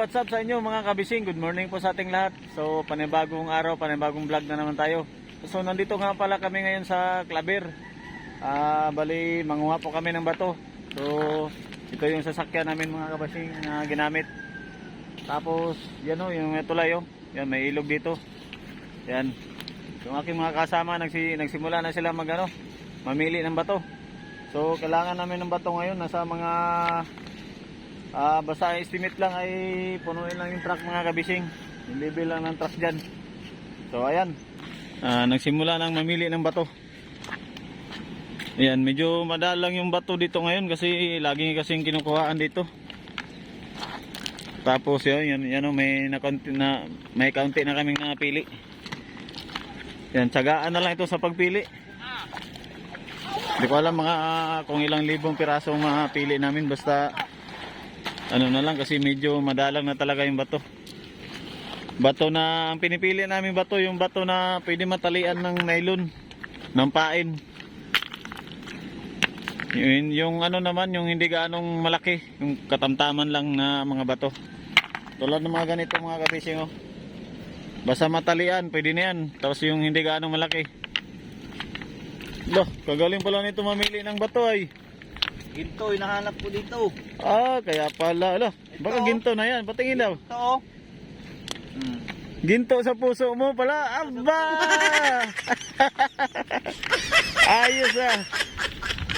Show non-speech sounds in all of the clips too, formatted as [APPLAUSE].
what's up sa inyo mga kabising? Good morning po sa ating lahat. So, panibagong araw, panibagong vlog na naman tayo. So, nandito nga pala kami ngayon sa Claver. Ah, bali, manguha po kami ng bato. So, ito yung sasakyan namin mga kabising na ginamit. Tapos, yan o, yung tulay o. Yan, may ilog dito. Yan. Yung aking mga kasama, nagsi, nagsimula na sila mag, ano, mamili ng bato. So, kailangan namin ng bato ngayon. Nasa mga Ah, basta ang estimate lang ay punuin lang yung truck mga kabising. Yung level lang ng truck dyan. So ayan. Ah, nagsimula nang mamili ng bato. Ayan, medyo madalang yung bato dito ngayon kasi lagi kasing kinukuhaan dito. Tapos yun, yan, yan oh, may, na, na, may kaunti na kaming napili. Yan, tsagaan na lang ito sa pagpili. Hindi ko alam mga ah, kung ilang libong pirasong mapili namin basta ano na lang kasi medyo madalang na talaga yung bato. Bato na ang pinipili namin bato yung bato na pwede matalian ng nylon ng pain. Yun, yung ano naman yung hindi gaanong malaki yung katamtaman lang na mga bato. Tulad ng mga ganito mga kapising oh. basta matalian pwede na yan. Tapos yung hindi gaanong malaki. Loh, kagaling pala nito mamili ng bato ay Ginto, hinahanap ko dito. Ah, kaya pala. Ala, baka Ito. ginto na yan. Patingin daw. Ito, oh. Hmm. Ginto sa puso mo pala. Aba! [LAUGHS] Ayos ah.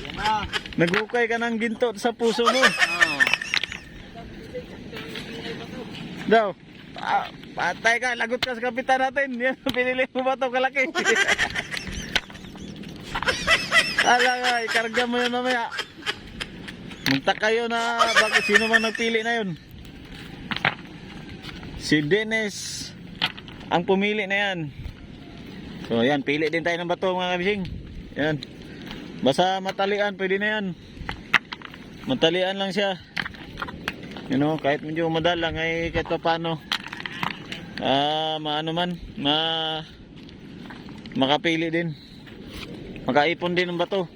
Yan na. Nagukay ka ng ginto sa puso mo. Oh. Daw. Ah, patay ka. Lagot ka sa kapitan natin. Yan, [LAUGHS] pinili mo ba ito kalaki? [LAUGHS] Ala nga, ikarga mo yun mamaya. Munta kayo na bakit sino man nagpili na yun? Si Dennis ang pumili na yan. So ayan, pili din tayo ng bato mga kabising. Yan. Basta matalian, pwede na yan. Matalian lang siya. You know, kahit medyo madalang ay kahit pa paano. Ah, maano man, ma makapili din. Makaipon din ng bato.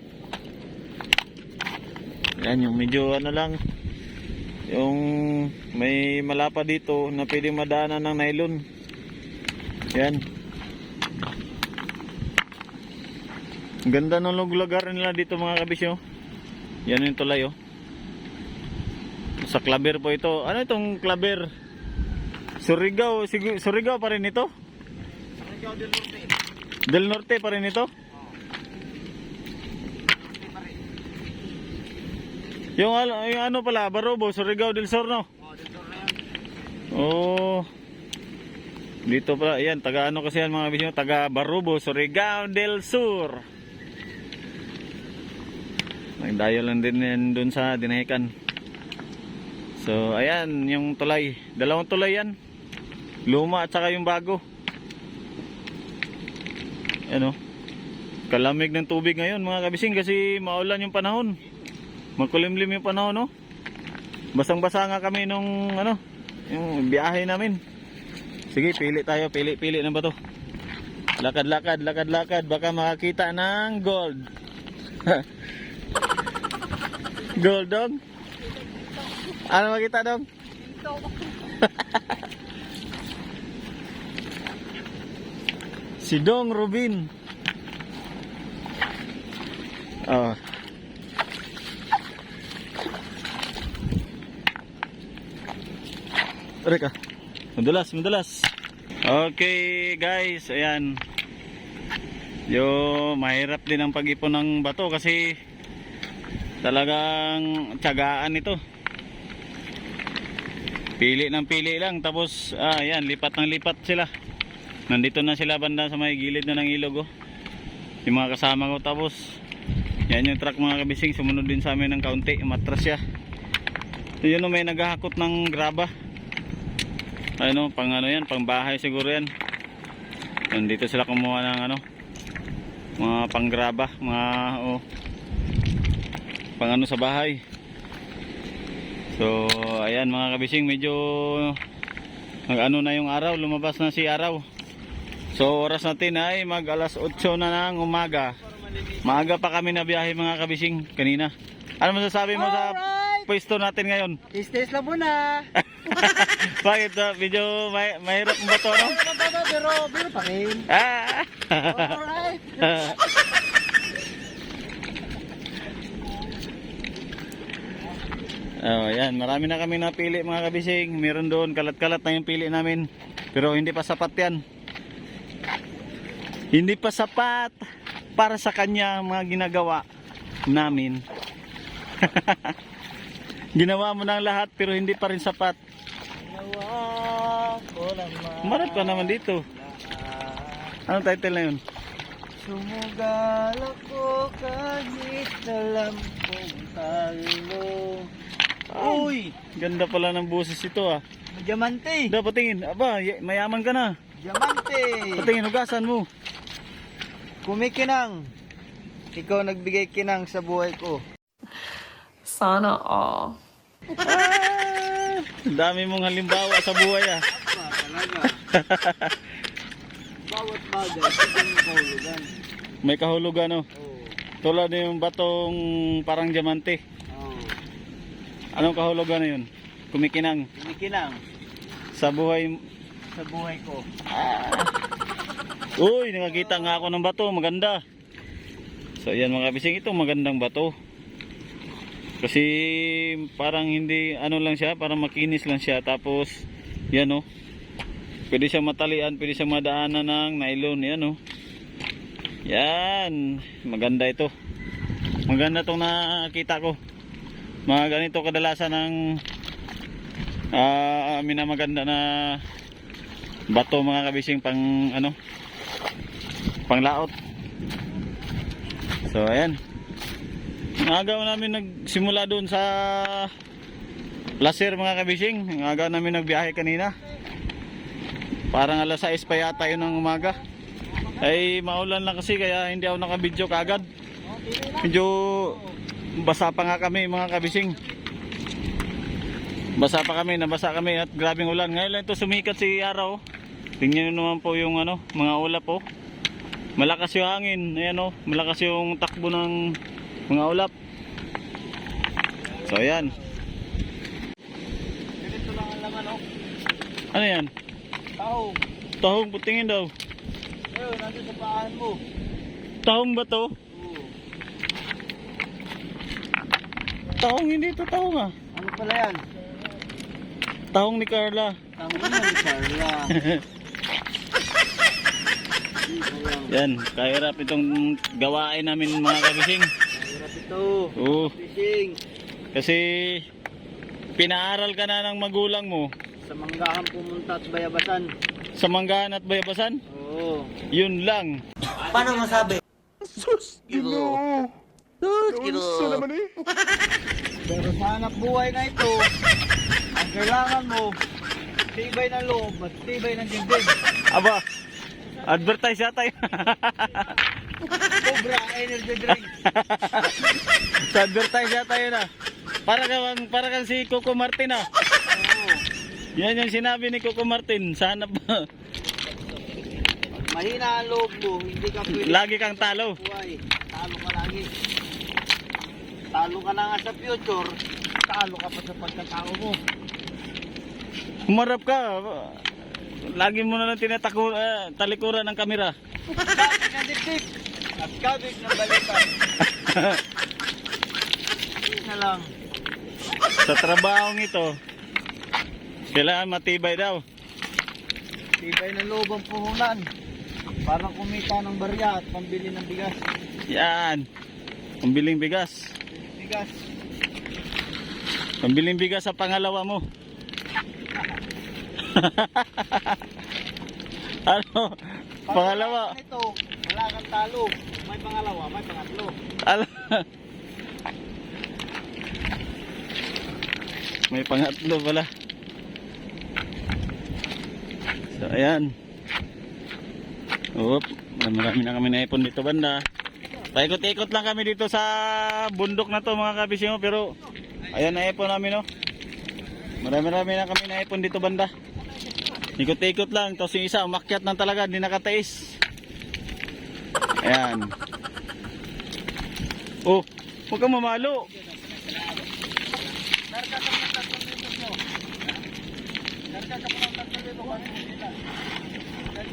Yan yung medyo ano lang yung may malapa dito na pwede madaanan ng nylon. Yan. Ganda ng lugar nila dito mga kabisyo. Yan yung tulay oh. Sa Claver po ito. Ano itong Claver? Surigao, Surigao pa rin ito? Ikaw din, Lorde. Del Norte pa rin ito? Yung, ano- yung ano pala, Barobo, Surigao del Sur no? Oh, dito na yan. Oh. Dito pala, ayan, taga ano kasi yan mga bisyo, taga Barubo, Surigao del Sur. Nagdayo lang din yan dun sa Dinahican. So, ayan, yung tulay. Dalawang tulay yan. Luma at saka yung bago. Ano? Kalamig ng tubig ngayon mga kabising kasi maulan yung panahon. Magkulimlim yung panahon, no? Basang-basa nga kami nung ano, yung biyahe namin. Sige, pili tayo, pili, pili na ba to? Lakad, lakad, lakad, lakad. Baka makakita ng gold. [LAUGHS] gold dog? Ano makita dog? [LAUGHS] si Dong Rubin. Oh. Reka. Madulas, madulas. Okay, guys, ayan. Yo, mahirap din ang pag-ipon ng bato kasi talagang tiyagaan ito. Pili ng pili lang tapos ah, ayan, lipat ng lipat sila. Nandito na sila banda sa may gilid na ng ilog oh. Yung mga kasama ko tapos yan yung truck mga kabising sumunod din sa amin ng kaunti, matras siya. Yun oh, may naghahakot ng graba ano, pang ano yan, pang bahay siguro yan. Nandito sila kumuha ng ano, mga panggraba, mga oh, pang ano sa bahay. So, ayan mga kabising, medyo nag ano na yung araw, lumabas na si araw. So, oras natin ay mag alas 8 na ng umaga. Maaga pa kami na biyahe mga kabising kanina. Ano masasabi mo sa Alright! pwesto natin ngayon? Tis-tis lang muna. [LAUGHS] [LAUGHS] Bakit? ah, medyo may, mahirap ang bato, no? Pero, pero pa rin. Ah! Alright. [LAUGHS] oh, yan. Marami na kami napili mga kabising. Meron doon, kalat-kalat na yung pili namin. Pero hindi pa sapat yan. Hindi pa sapat para sa kanya ang mga ginagawa namin. [LAUGHS] Ginawa mo ng lahat pero hindi pa rin sapat. Marap ka naman dito. Anong title na yun? Sumugal ako kahit alam kong talo. Uy! Ganda pala ng boses ito ah. Diamante! Dapat tingin. Aba, mayaman ka na. Diamante! Patingin, hugasan mo. Kumikinang. Ikaw nagbigay kinang sa buhay ko. Sana all. [LAUGHS] Ah, dami mong halimbawa sa buhay ah. [LAUGHS] Bawat bagay, mo kahulugan. May kahulugan oh. Oo. Tulad yung batong parang diamante. Oo. Anong kahulugan na yun? Kumikinang Kumikinang sa buhay. sa buhay ko. Uy, nakakita nga ako ng bato. Maganda. So yan mga kabising, ito magandang bato. Kasi parang hindi ano lang siya, parang makinis lang siya. Tapos yan oh. Pwede siya matalian, pwede siya madaanan ng nylon. Yan oh. Yan. Maganda ito. Maganda itong nakita ko. Mga ganito kadalasan ng ah amin na bato mga kabising pang ano panglaot. So ayan. Ang namin nagsimula doon sa Placer mga kabising. Aga namin nagbiyahe kanina. Parang alas 6 pa yata yun ng umaga. Ay maulan lang kasi kaya hindi ako nakabidyo kagad. Medyo basa pa nga kami mga kabising. Basa pa kami, nabasa kami at grabing ulan. Ngayon lang ito sumikat si araw. Tingnan nyo naman po yung ano, mga ulap po. Malakas yung hangin, ayan oh, malakas yung takbo ng mga ulap. So ayan. Ganito lang ang laman, oh. Ano yan? Tahong. Tahong, putingin daw. Ayun, nandun sa paan mo. Tahong ba to? Oo. Tahong hindi to tahong ah. Ano pala yan? Tahong ni Carla. Na ni Carla. [LAUGHS] Yan, kahirap itong gawain namin mga kabising. Ito. Oo, Fishing. kasi pinaaral ka na ng magulang mo Sa manggahan pumunta at bayabasan. sa manggahan at bayabasan. Oo. Yun lang. Paano masabi? Sus! Ginoo! Sus! Ginoo! [LAUGHS] Pero sa hanap buhay na ito, ang kailangan mo, tibay ng loob at tibay ng dibdib. Aba, advertise yata yun. [LAUGHS] Cobra Energy Drink. [LAUGHS] sa advertise yata yun ah. Para kang, para kang si Coco Martin ah. Oo. Yan yung sinabi ni Coco Martin. Sana ba? Mahina ang loob mo, hindi ka pwede Lagi kang talo. buhay. Talo ka lagi. Talo ka na nga sa future, talo ka pa sa pagkatao mo. Humarap ka. Lagi mo na lang tinataku, eh, talikuran ng kamera. Ng dibdib at kabig ng balikan. Na lang. Sa trabahong ito, kailangan matibay daw. Tibay ng loob ang puhunan. Para kumita ng barya at pambili ng bigas. Yan. Pambiling bigas. Bigas. Pambiling bigas sa pangalawa mo. [LAUGHS] ano? Pangalawa. Ito, wala kang talo. May pangalawa, may pangatlo. Ala. May pangatlo pala. So ayan. Oop, marami na kami naipon dito banda. Paikot-ikot lang kami dito sa bundok na to mga kabisimo pero ayan naipon namin no. Marami-rami na kami naipon dito banda. Ikot-ikot lang, tapos yung isa umakyat na talaga, hindi nakatiis. Ayan. Oh, huwag kang mamalo.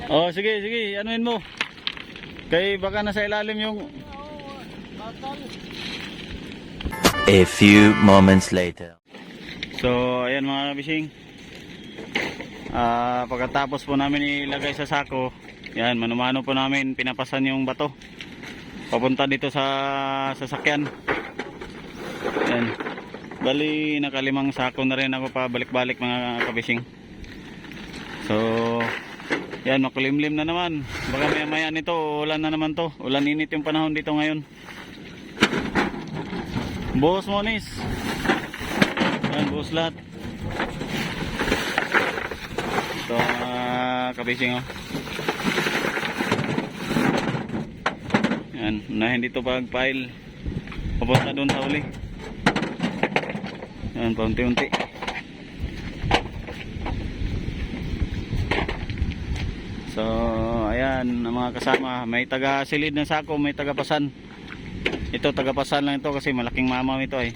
Oh, sige, sige, anuin mo. Kay baka nasa ilalim yung A few moments later. So, ayan mga kabising. Ah, pagkatapos po namin ilagay sa sako, yan, manumano po namin pinapasan yung bato. Papunta dito sa sasakyan. Yan. Bali, nakalimang sako na rin ako pabalik-balik mga kabising. So, yan, makulimlim na naman. Baka maya maya nito, ulan na naman to. Ulan init yung panahon dito ngayon. Buhos mo, Nis. Yan, buhos lahat. Ito, mga kabising, oh. Yan, unahin dito pag-file. Papunta doon sa uli. Yan, paunti-unti. So, ayan, ang mga kasama, may taga-silid ng sako, may taga-pasan. Ito, taga-pasan lang ito kasi malaking mamaw ito eh.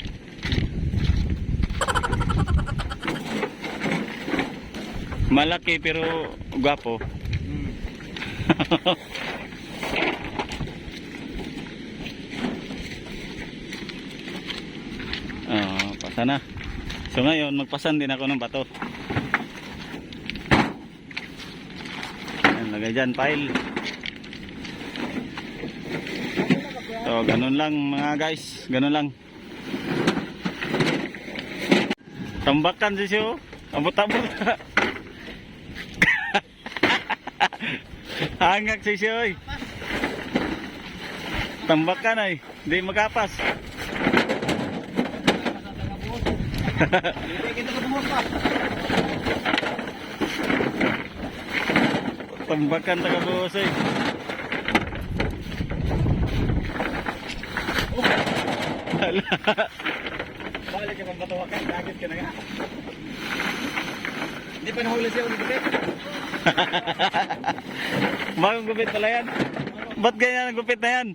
Malaki pero gwapo. Oo, [LAUGHS] pasa na. So ngayon, magpasan din ako ng bato. Ayan, lagay dyan, pile. So, ganun lang mga guys. Ganun lang. Tambakan si Sio. Abot-abot. [LAUGHS] Hangak si Sio. oy. Tambakan ay. Di magapas. Tambakan taga eh. Hala. [LAUGHS] Balik ka pang batawa ka, agad ka na nga. Hindi pa nahuli siya ulit ulit. Bagong gupit pala yan. Ba't ganyan ang gupit na yan?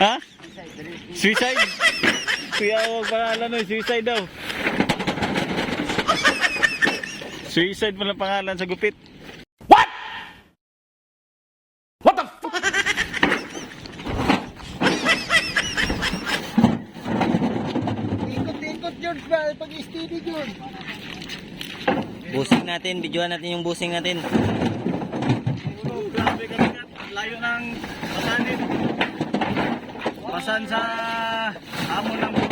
ha? Suicide? Kuya, huwag pangalan nun. Suicide daw. Suicide pala pangalan sa gupit. Ikot-ikot yun, pal, pag steady yun. Busing natin, videoan natin yung busing natin. Grabe kami nga. Layo ng pasanin. Pasan sa hamon ng.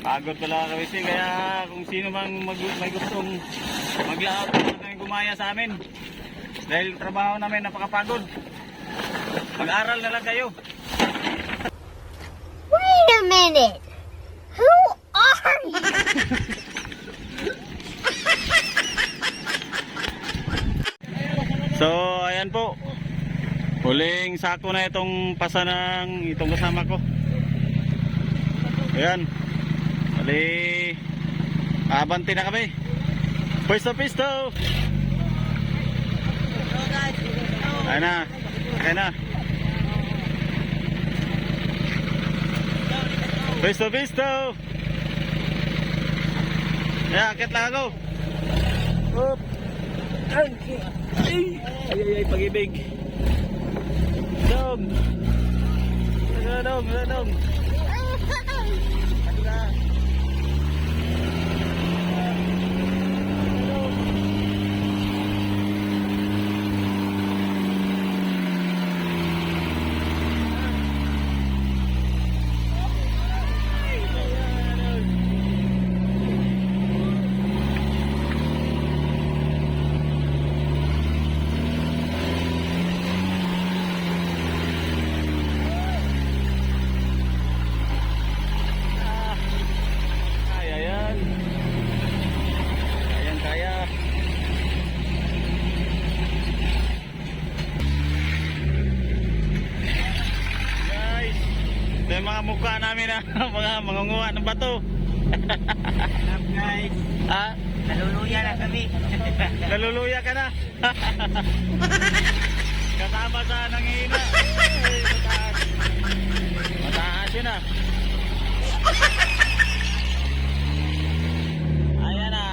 Pagod pala kami kasi kaya kung sino mang mag may gustong maglaot na gumaya sa amin. Dahil trabaho namin napakapagod. Mag-aral na lang kayo. Wait a minute. Who are you? So. Huling sako na itong pasa ng itong kasama ko. Ayan. Bali, abanti na kami. Pwesto, pwesto! Ayan na. Ayan na. Pwesto, pwesto! Ayan, akit lang ako. Up. Ay, ay, ay, ay, pag-ibig. Dong. Ano, dong, ano, dong. Ano na? Ay, ayan. Ayan kaya. Guys, ito yung mga mukha namin na [LAUGHS] mga mangunguha ng bato. guys. Ah, Naluluya na kami. [LAUGHS] naluluya ka na. [LAUGHS] Kasama sa nangihina. Mataas. Mataas yun ah. Ayan na.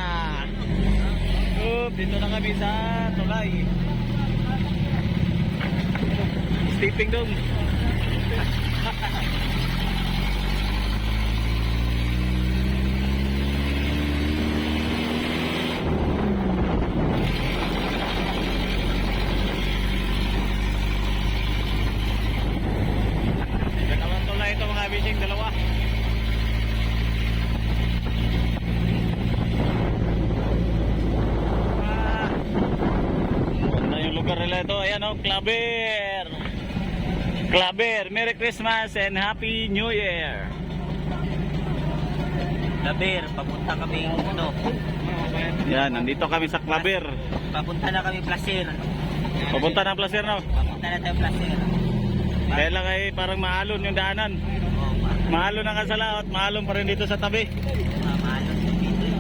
Oop, dito na kami sa tulay. Stepping doon. Dalawang tulay ito mga bising, dalawa. Ah, Ganda yung lugar nila ito. Ayan o, Claver. Claver, Merry Christmas and Happy New Year. Labir, papunta kami ano, Yan, nandito kami sa Claver. papunta na kami Placer. Papunta ng Placer no? Papunta na tayo Placer. Kaya lang ay parang maalon yung daanan. Maalon ang kasala at maalon pa rin dito sa tabi. mamalon sa video.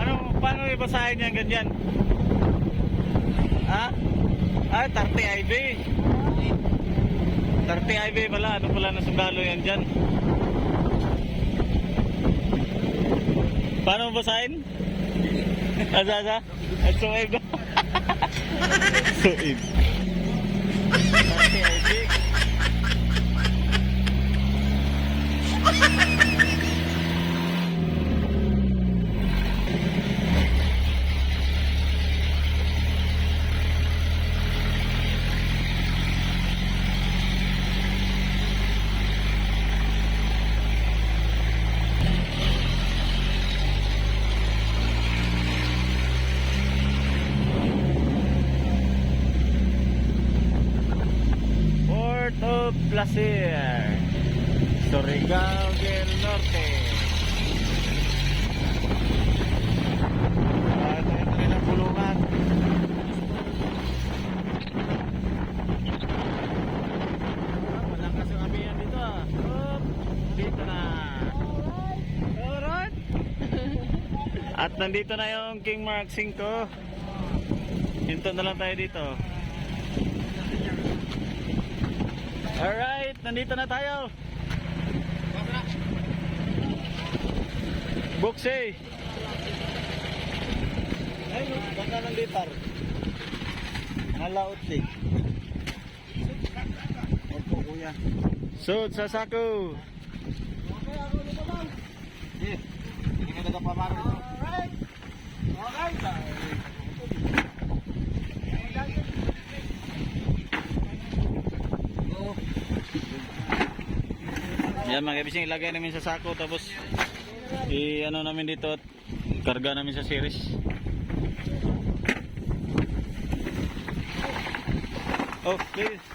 Ano, paano ibasahin yan ganyan? Ha? Ah, 30 IB. 30 IB pala. Ano pala na sundalo yan dyan? Paano mo basahin? [LAUGHS] Asa, asa? Suib [LAUGHS] suib. 30 IB. Port of Placer, Surigao del Norte. Ah, ito yung kanilang bulungan. Ah, malakas yung abiyan dito ah. Oop, dito na. Alright. [LAUGHS] At nandito na yung King Mark 5. Hinto na lang tayo dito. Alright, nandito na tayo. Buksi. Ay, baka ng litar. Nalaot din. Opo, kuya. Sud sa sako. Eh, hindi ka nagpapamaro. Alright. Alright. Yan mga kabising, ilagay namin sa sako tapos i ano namin dito at karga namin sa series. Oh, please.